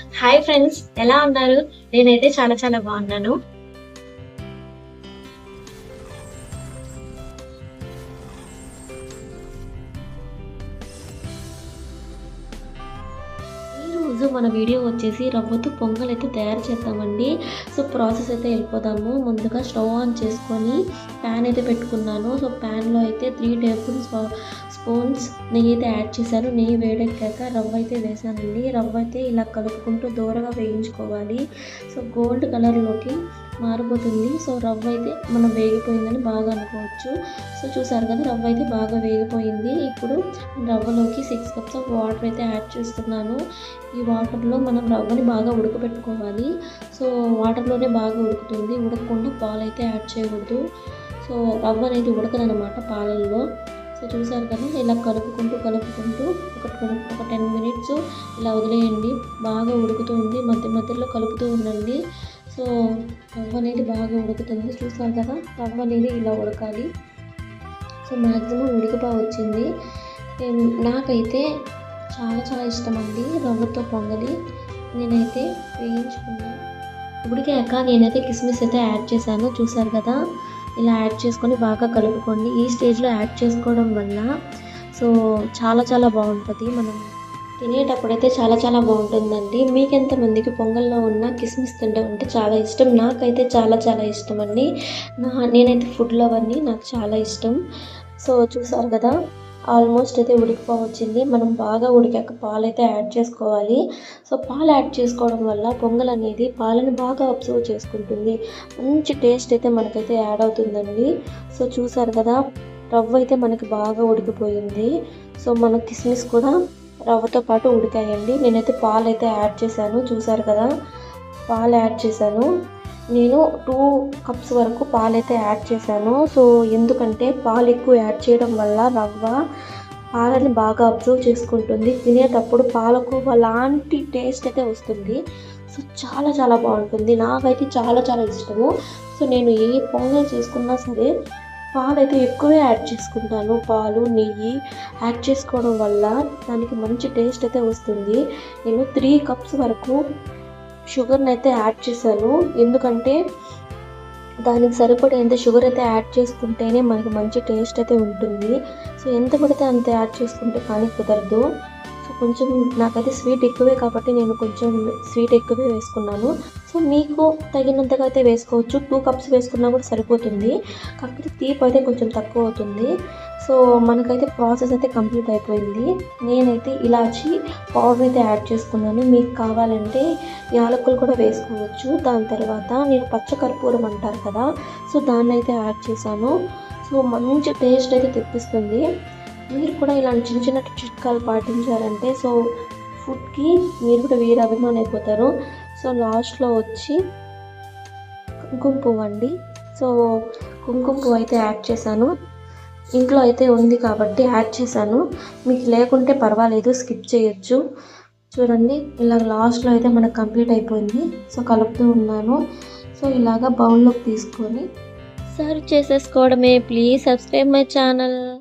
Hi friends ఎలా ఉన్నారు? నేనైతే చాలా చాలా బాగున్నాను. ఈరోజు మన వీడియో వచ్చేసి రవ్వతో పొంగల్ అయితే తయారు చేద్దామండి. సో ప్రాసెస్ అయితే వెళ్ళిపోదాము. ముందుగా స్టవ్ ఆన్ చేసుకొని ప్యాన్ అయితే పెట్టుకున్నాను. సో ప్యాన్లో అయితే త్రీ టేబుల్స్ స్పూన్స్ నెయ్యి అయితే యాడ్ చేశాను నెయ్యి వేడెక్కాక రవ్వ అయితే వేసానండి. రవ్వ అయితే ఇలా కలుపుకుంటూ దూరగా వేయించుకోవాలి. సో గోల్డ్ కలర్లోకి మారిపోతుంది. సో రవ్వ అయితే మనం వేగిపోయిందని బాగా అనుకోవచ్చు. సో చూసారు కదా రవ్వ అయితే బాగా వేగిపోయింది. ఇప్పుడు రవ్వలోకి సిక్స్ కప్స్ ఆఫ్ వాటర్ అయితే యాడ్ చేస్తున్నాను. ఈ వాటర్లో మనం రవ్వని బాగా ఉడకబెట్టుకోవాలి. సో వాటర్లోనే బాగా ఉడుకుతుంది. ఉడకకుండా పాలు అయితే యాడ్ చేయకూడదు సో రవ్వ అనేది ఉడకదనమాట పాలల్లో. సో చూసారు కదా ఇలా కలుపుకుంటూ కలుపుకుంటూ ఒక ట్వంటీ ఒక టెన్ మినిట్స్ ఇలా వదిలేయండి. బాగా ఉడుకుతూ ఉంది. మధ్య మధ్యలో కలుపుతూ ఉండండి. సో రవ్వ అనేది బాగా ఉడుకుతుంది. చూసారు కదా రవ్వ అనేది ఇలా ఉడకాలి. సో మ్యాక్సిమం ఉడికిపా వచ్చింది. నాకైతే చాలా చాలా ఇష్టం అండి రవ్వతో పొంగలి. నేనైతే వేయించుకున్నాను ఉడికాక నేనైతే కిస్మిస్ అయితే యాడ్ చేశాను. చూసారు కదా ఇలా యాడ్ చేసుకొని బాగా కలుపుకోండి. ఈ స్టేజ్లో యాడ్ చేసుకోవడం వల్ల సో చాలా చాలా బాగుంటుంది. మనం తినేటప్పుడైతే చాలా చాలా బాగుంటుందండి. మీకు ఎంతమందికి పొంగల్లో ఉన్న కిస్మిస్ తింటాం అంటే చాలా ఇష్టం. నాకైతే చాలా చాలా ఇష్టం అండి నా నేనైతే ఫుడ్ లవర్ని నాకు చాలా ఇష్టం. సో చూసారు కదా? ఆల్మోస్ట్ అయితే ఉడికిపోవచ్చింది మనం బాగా ఉడికాక పాలు అయితే యాడ్ చేసుకోవాలి. సో పాలు యాడ్ చేసుకోవడం వల్ల పొంగల్ అనేది పాలను బాగా అబ్జర్వ్ చేసుకుంటుంది. మంచి టేస్ట్ అయితే మనకైతే యాడ్ అవుతుందండి. సో చూసారు కదా రవ్వ అయితే మనకి బాగా ఉడికిపోయింది. సో మన కిస్మిస్ కూడా రవ్వతో పాటు ఉడికాయండి. నేనైతే పాలు అయితే యాడ్ చేశాను. చూసారు కదా పాలు యాడ్ చేశాను. నేను టూ కప్స్ వరకు పాలు అయితే యాడ్ చేశాను. సో ఎందుకంటే పాలు ఎక్కువ యాడ్ చేయడం వల్ల రవ్వ పాలని బాగా అబ్జర్వ్ చేసుకుంటుంది. తినేటప్పుడు పాలకు లాంటి టేస్ట్ అయితే వస్తుంది. సో చాలా చాలా బాగుంటుంది. నాకైతే చాలా చాలా ఇష్టము. సో నేను ఏ పొంగల్ చేసుకున్నా సరే పాలు అయితే ఎక్కువే యాడ్ చేసుకుంటాను. పాలు నెయ్యి యాడ్ చేసుకోవడం వల్ల దానికి మంచి టేస్ట్ అయితే వస్తుంది. నేను త్రీ కప్స్ వరకు షుగర్ని అయితే యాడ్ చేశాను. ఎందుకంటే దానికి సరిపడేంత షుగర్ అయితే యాడ్ చేసుకుంటేనే మనకి మంచి టేస్ట్ అయితే ఉంటుంది. సో ఎంత పడితే అంత యాడ్ చేసుకుంటే కానీ కుదరదు. సో కొంచెం నాకైతే స్వీట్ ఎక్కువే కాబట్టి నేను కొంచెం స్వీట్ ఎక్కువే వేసుకున్నాను. సో మీకు తగినంతగా అయితే వేసుకోవచ్చు. టూ కప్స్ వేసుకున్నా కూడా సరిపోతుంది. కాకపోతే తీపి అయితే కొంచెం తక్కువ అవుతుంది. సో మనకైతే ప్రాసెస్ అయితే కంప్లీట్ అయిపోయింది. నేనైతే ఇలాచి పౌడర్ అయితే యాడ్ చేసుకున్నాను. మీకు కావాలంటే యాలకులు కూడా వేసుకోవచ్చు. దాని తర్వాత నేను పచ్చకర్పూరం అంటారు కదా సో దాన్ని అయితే యాడ్ చేశాను. సో మంచి టేస్ట్ అయితే తెప్పిస్తుంది. మీరు కూడా ఇలాంటి చిన్న చిన్న చిట్కాలు పాటించారంటే సో ఫుడ్కి మీరు కూడా వీరు అభిమానం అయిపోతారు. సో లాస్ట్లో వచ్చి కుంకుమ పువ్వు అండి. సో కుంకుమ పువ్వు అయితే యాడ్ చేశాను. ఇంట్లో అయితే ఉంది కాబట్టి యాడ్ చేశాను. మీకు లేకుంటే పర్వాలేదు స్కిప్ చేయొచ్చు. చూడండి ఇలా లాస్ట్లో అయితే మనకు కంప్లీట్ అయిపోయింది. సో కలుపుతూ ఉన్నాను. సో ఇలాగా బౌల్లోకి తీసుకొని సర్వ్ చేసేసుకోవడమే. Please subscribe my channel.